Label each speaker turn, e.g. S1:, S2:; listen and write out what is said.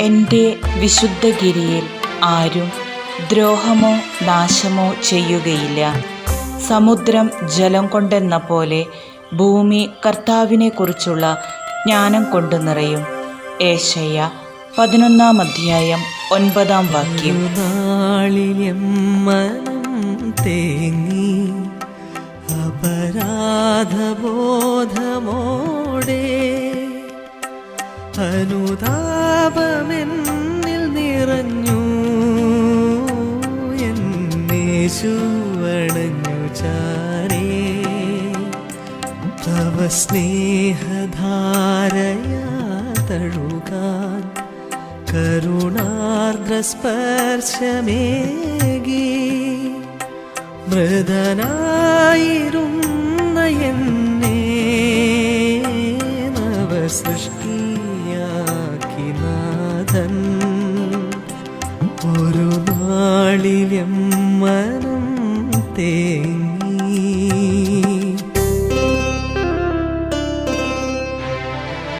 S1: എന്റെ വിശുദ്ധഗിരിയിൽ ആരും ദ്രോഹമോ നാശമോ ചെയ്യുകയില്ല. സമുദ്രം ജലം കൊണ്ടെന്ന പോലെ ഭൂമി കർത്താവിനെക്കുറിച്ചുള്ള ജ്ഞാനം കൊണ്ട് നിറയും. ഏശയ്യ പതിനൊന്നാം അധ്യായം ഒൻപതാം വാക്യം.
S2: തേങ്ങി അനുതാപമെന്നിൽ നിറഞ്ഞു. എന്നേശുവണഞ്ഞു ചാരേ തവ സ്നേഹധാരയാ തഴുകാൻ കരുണാർദ്രസ്പർശമേകി. മൃതനായിരുന്ന എന്നെ നവസൃഷ്ടിയാക്കി നാഥൻ ഒരു നാളിലും മനം തേങ്ങി